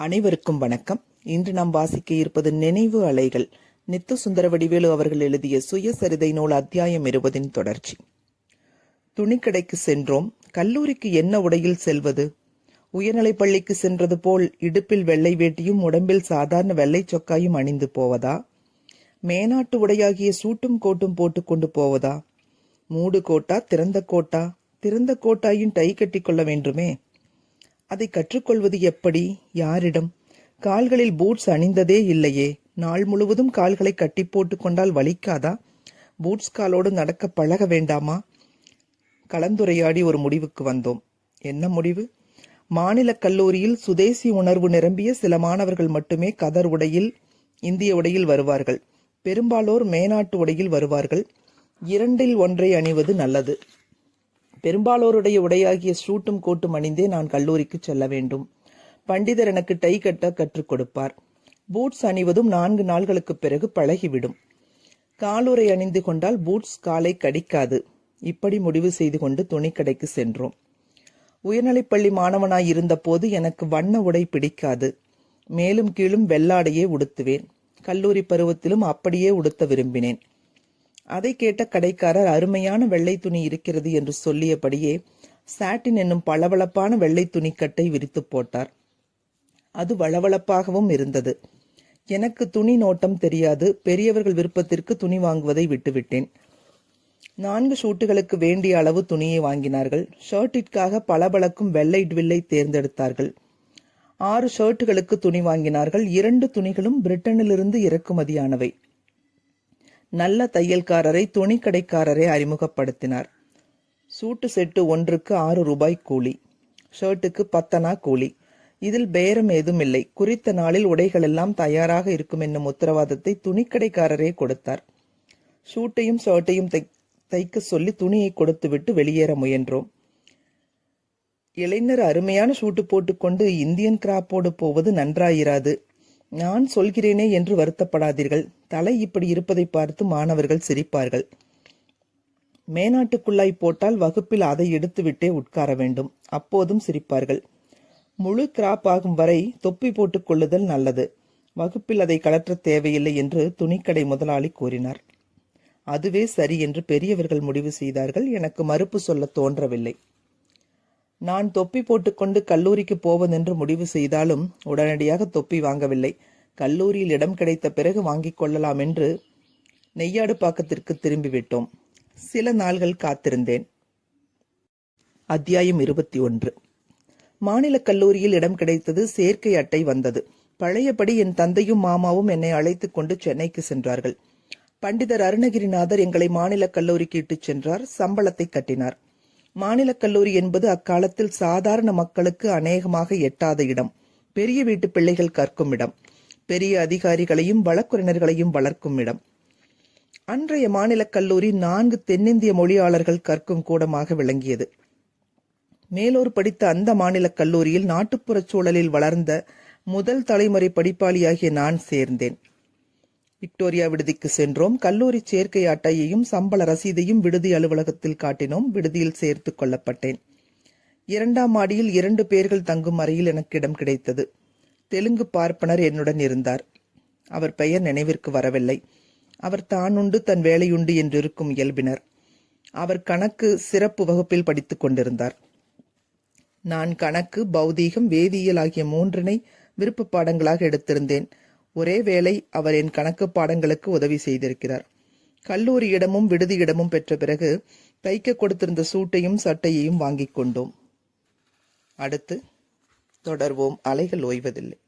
அனைவருக்கும் வணக்கம். இன்று நாம் வாசிக்க இருப்பது நினைவு அலைகள். நித்து சுந்தர வடிவேலு அவர்கள் எழுதிய சுயசரிதை நூல் அத்தியாயம் இருபதின் தொடர்ச்சி. துணிக்கடைக்கு சென்றோம். கல்லூரிக்கு என்ன உடையில் செல்வது? உயர்நிலைப் பள்ளிக்கு சென்றது போல் இடுப்பில் வெள்ளை வேட்டியும் உடம்பில் சாதாரண வெள்ளை சொக்காயும் அணிந்து போவதா? மேனாட்டு உடையாகிய சூட்டும் கோட்டும் போட்டுக்கொண்டு போவதா? மூடு கோட்டா திறந்த கோட்டா? திறந்த கோட்டாயும் டை கட்டிக்கொள்ள வேண்டுமே? அதை கற்றுக்கொள்வது எப்படி? யாரிடம்? கால்களில் பூட்ஸ் அணிந்ததே இல்லையே. நாள் முழுவதும் கால்களை கட்டி போட்டு கொண்டால் வலிக்காதா? பூட்ஸ் காலோடு நடக்க பழக வேண்டாமா? கலந்துரையாடி ஒரு முடிவுக்கு வந்தோம். என்ன முடிவு? மாநில கல்லூரியில் சுதேசி உணர்வு நிரம்பிய சில மாணவர்கள் மட்டுமே கதர் உடையில் இந்திய உடையில் வருவார்கள். பெரும்பாலோர் மேனாட்டு உடையில் வருவார்கள். இரண்டில் ஒன்றை அணிவது நல்லது. பெரும்பாலோருடைய உடையாகிய சூட்டும் கோட்டும் அணிந்தே நான் கல்லூரிக்கு செல்ல வேண்டும். பண்டிதர் எனக்கு டை கட்ட கற்றுக் கொடுப்பார். பூட்ஸ் அணிவதும் நான்கு நாள்களுக்கு பிறகு பழகிவிடும். காலுறை அணிந்து கொண்டால் பூட்ஸ் காலை கடிக்காது. இப்படி முடிவு செய்து கொண்டு துணிக்கடைக்கு சென்றோம். உயர்நிலைப்பள்ளி மாணவனாய் இருந்தபோது எனக்கு வண்ண உடை பிடிக்காது. மேலும் கீழும் வெள்ளாடையே உடுத்துவேன். கல்லூரி பருவத்திலும் அப்படியே உடுத்த விரும்பினேன். அதை கேட்ட கடைக்காரர் அருமையான வெள்ளை துணி இருக்கிறது என்று சொல்லியபடியே சாட்டின் என்னும் பளபளப்பான வெள்ளை துணிக்கட்டை விரித்து போட்டார். அது வளவளப்பாகவும் இருந்தது. எனக்கு துணி நோட்டம் தெரியாது. பெரியவர்கள் விருப்பத்திற்கு துணி வாங்குவதை விட்டுவிட்டேன். நான்கு ஷூட்டுகளுக்கு வேண்டிய அளவு துணியை வாங்கினார்கள். ஷர்ட்டிற்காக பளபளக்கும் வெள்ளை ட்வில்லை தேர்ந்தெடுத்தார்கள். ஆறு ஷர்ட்டுகளுக்கு துணி வாங்கினார்கள். இரண்டு துணிகளும் பிரிட்டனிலிருந்து இறக்குமதியானவை. நல்ல தையல்காரரை துணிக்கடைக்காரரை அறிமுகப்படுத்தினார். சூட்டு செட்டு ஒன்றுக்கு ஆறு ரூபாய் கூலி ஷர்ட்டுக்கு பத்தனா கூலி. இதில் பேரம் ஏதும் இல்லை குறித்த நாளில் உடைகளெல்லாம் தயாராக இருக்கும் என்னும் உத்தரவாதத்தை துணிக்கடைக்காரரே கொடுத்தார். ஷூட்டையும் ஷர்ட்டையும் தை தைக்க சொல்லி துணியை கொடுத்துவிட்டு வெளியேற முயன்றோம். இளைஞர் அருமையான ஷூட்டு போட்டுக்கொண்டு இந்தியன் கிராப்போடு போவது நன்றாயிராது. நான் சொல்கிறேனே என்று வருத்தப்படாதீர்கள். தலை இப்படி இருப்பதை பார்த்து மாணவர்கள் சிரிப்பார்கள். மேனாட்டுக்குள்ளாய் போட்டால் வகுப்பில் அதை எடுத்துவிட்டே உட்கார வேண்டும். அப்போதும் சிரிப்பார்கள். முழு கிராப் ஆகும் வரை தொப்பி போட்டுக் கொள்ளுதல் நல்லது. வகுப்பில் அதை கலற்ற தேவையில்லை என்று துணிக்கடை முதலாளி கூறினார். அதுவே சரி என்று பெரியவர்கள் முடிவு செய்தார்கள். எனக்கு மறுப்பு சொல்ல தோன்றவில்லை. நான் தொப்பி போட்டுக்கொண்டு கல்லூரிக்கு போவதென்று முடிவு செய்தாலும் உடனடியாக தொப்பி வாங்கவில்லை. கல்லூரியில் இடம் கிடைத்த பிறகு வாங்கிக் கொள்ளலாம் என்று நெய்யாடு பாக்கத்திற்கு திரும்பிவிட்டோம். சில நாள்கள் காத்திருந்தேன். அத்தியாயம் இருபத்தி ஒன்று. மாநில கல்லூரியில் இடம் கிடைத்தது சேர்க்கை அட்டை வந்தது. பழையபடி என் தந்தையும் மாமாவும் என்னை அழைத்துக் கொண்டு சென்னைக்கு சென்றார்கள். பண்டிதர் அருணகிரிநாதர் எங்களை மாநில கல்லூரிக்கு இட்டுச் சென்றார். சம்பளத்தை கட்டினார். மாநில கல்லூரி என்பது அக்காலத்தில் சாதாரண மக்களுக்கு அநேகமாக எட்டாத இடம். பெரிய வீட்டு பிள்ளைகள் கற்கும் இடம். பெரிய அதிகாரிகளையும் வழக்குரைஞர்களையும் வளர்க்கும் இடம். அன்றைய மாநில கல்லூரி நான்கு தென்னிந்திய மொழியாளர்கள் கற்கும் கூடமாக விளங்கியது. மேலோர் படித்த அந்த மாநில கல்லூரியில் நாட்டுப்புறச் சூழலில் வளர்ந்த முதல் தலைமுறை படிப்பாளியாகிய நான் சேர்ந்தேன். விக்டோரியா விடுதிக்கு சென்றோம். கல்லூரி சேர்க்கை அட்டையையும் சம்பள ரசீதையும் விடுதி அலுவலகத்தில் காட்டினோம். விடுதியில் சேர்த்து கொள்ளப்பட்டேன். இரண்டாம் மாடியில் இரண்டு பேர்கள் தங்கும் அறையில் எனக்கு இடம் கிடைத்தது. தெலுங்கு பார்ப்பனர் என்னுடன் இருந்தார். அவர் பெயர் நினைவிற்கு வரவில்லை. அவர் தானுண்டு தன் வேலையுண்டு என்றிருக்கும் இயல்பினர். அவர் கணக்கு சிறப்பு வகுப்பில் படித்துக் கொண்டிருந்தார். நான் கணக்கு பௌதீகம் வேதியியல் ஆகிய மூன்றினை விருப்ப பாடங்களாக எடுத்திருந்தேன். ஒரே வேளை அவர் என் கணக்கு பாடங்களுக்கு உதவி செய்திருக்கிறார். கல்லூரியிடமும் விடுதியிடமும் பெற்ற பிறகு தைக்க கொடுத்திருந்த சூட்டையும் சட்டையையும் வாங்கிக் கொண்டோம். அடுத்து தொடர்வோம். அலைகள் ஓய்வதில்லை.